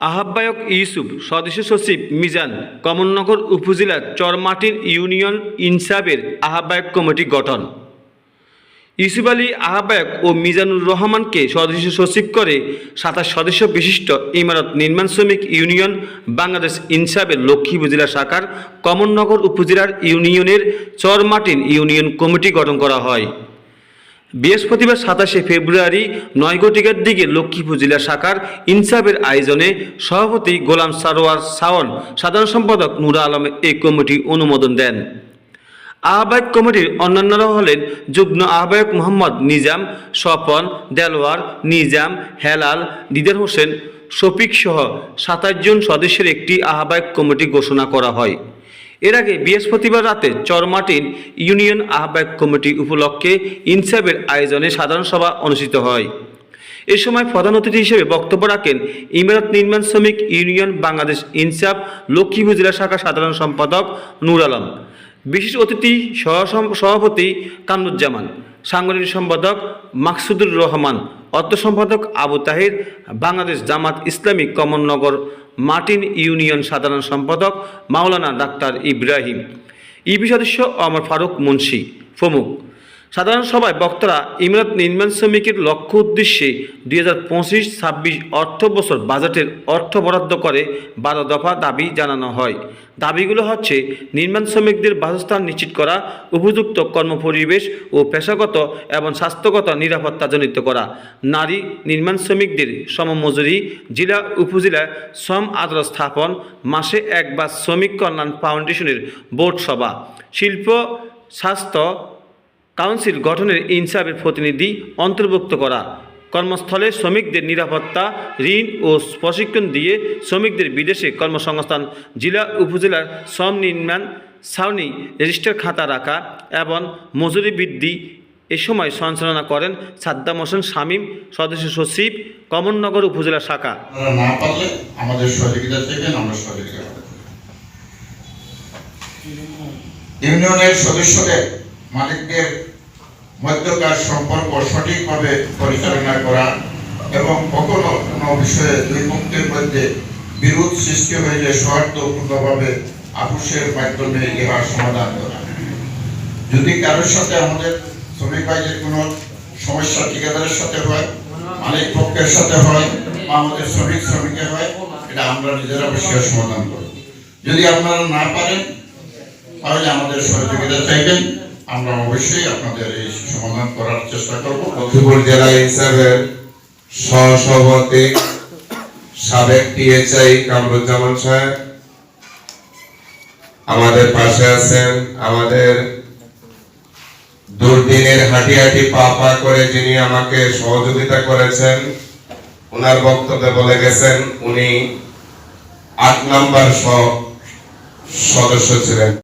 আহ্বায়ক ইউসুফ সদস্য সচিব মিজান, কমলনগর উপজেলার চরমাটিন ইউনিয়ন ইনসাফের আহ্বায়ক কমিটি গঠন। ইউসুফ আলী আহ্বায়ক ও মিজানুর রহমানকে সদস্য সচিব করে সাতাশ সদস্য বিশিষ্ট ইমারত নির্মাণ শ্রমিক ইউনিয়ন বাংলাদেশ ইনসাফের লক্ষ্মীপুর জেলা শাখার কমলনগর উপজেলার ইউনিয়নের চরমাটিন ইউনিয়ন কমিটি গঠন করা হয়। বৃহস্পতিবার সাতাশে ফেব্রুয়ারি নয় ঘটিকার দিকে লক্ষ্মীপুর জেলা শাখার ইনসাফের আয়োজনে সভাপতি গোলাম সারোয়ার সাওয়ান সাধারণ সম্পাদক নুরা আলম এই কমিটি অনুমোদন দেন। আহ্বায়ক কমিটির অন্যান্যরা হলেন যুগ্ম আহ্বায়ক মোহাম্মদ নিজাম, স্বপন দেলওয়ার নিজাম, হেলাল, দিদার হোসেন, শফিক সহ সাতাশ জন সদস্যের একটি আহ্বায়ক কমিটি ঘোষণা করা হয়। এর আগে বৃহস্পতিবার রাতে চরমাটিন ইউনিয়ন আহ্বায়ক কমিটি উপলক্ষে ইনসাফের আয়োজনে সাধারণ সভা অনুষ্ঠিত হয়। এ সময় প্রধান অতিথি হিসেবে বক্তব্য রাখেন ইমারত নির্মাণ শ্রমিক ইউনিয়ন বাংলাদেশ ইনসাফ, লক্ষ্মীপুর জেলা শাখা সাধারণ সম্পাদক নূর আলম। বিশেষ অতিথি সহ- সভাপতি কামরুজ্জামান। সাংগঠনিক সম্পাদক মাকসুদুর রহমান। অর্থ সম্পাদক Abu Tahir, Bangladesh Jamaat Islamic Kamalnagar Martin union সাধারণ সম্পাদক মাওলানা ডাক্তার ইব্রাহিম। ইবি সদস্য অমর ফারুক মুন্সি, প্রমুখ। সাধারণ সভায় বক্তারা ইমারত নির্মাণ শ্রমিকের লক্ষ্য উদ্দেশ্যে দুই হাজার পঁচিশ ছাব্বিশ অর্থ বছর বাজেটের অর্থ বরাদ্দ করে বারো দফা দাবি জানানো হয়। দাবিগুলো হচ্ছে নির্মাণ শ্রমিকদের বাসস্থান নিশ্চিত করা, উপযুক্ত কর্মপরিবেশ ও পেশাগত এবং স্বাস্থ্যগত নিরাপত্তাজনিত করা। নারী নির্মাণ শ্রমিকদের সমমজুরি, জেলা, উপজেলা শ্রম আদালত স্থাপন, মাসে একবার শ্রমিক কল্যাণ ফাউন্ডেশনের বোর্ড সভা, শিল্প, স্বাস্থ্য কাউন্সিল গঠনের ইনসাফের প্রতিনিধি অন্তর্ভুক্ত করা। কর্মস্থলে শ্রমিকদের নিরাপত্তা, ঋণ ও প্রশিক্ষণ দিয়ে শ্রমিকদের বিদেশে কর্মসংস্থান, জেলা, উপজেলার শ্রম নির্মাণ, ছাউনি রেজিস্টার খাতা রাখা এবং মজুরি বৃদ্ধি এ সময় সঞ্চালনা করেন সাদ্দাম হোসেন শামীম সদস্য সচিব, কমলনগর উপজেলা শাখা। ইউনিয়নের সদস্যদের মালিকদের মধ্যকার সম্পর্ক সঠিকভাবে পরিচালনা করা এবং কখনো কোনো বিষয়ে দুই পক্ষের মধ্যে বিরোধ সৃষ্টি হইলে সৌহার্দ্যপূর্ণভাবে আপুসের মাধ্যমে ইহার সমাধান করা। যদি কারোর সাথে আমাদের শ্রমিক ভাইদের কোনো সমস্যা ঠিকাদারের সাথে হয়, মালিক পক্ষের সাথে হয়, বা আমাদের শ্রমিক শ্রমিকের হয়, এটা আমরা নিজেরা বসে সমাধান করব। যদি আপনারা না পারেন, তাহলে আমাদের সহযোগিতা চাইবেন। আমরা অবশ্যই আপনাদের এই সমাধান করার চেষ্টা করব। লক্ষ্মীপুর জেলা ইনসাফের সহসভাপতি সাবেক টিএচআই কামরুজ্জামান সাহেব, আমাদের পাশে আছেন আমাদের দুর্দিনের হাঁটি হাঁটি পা পা করে যিনি আমাকে সহযোগিতা করেছেন, ওনার বক্তব্যে বলে গেছেন, উনি আট নাম্বার সদস্য ছিলেন।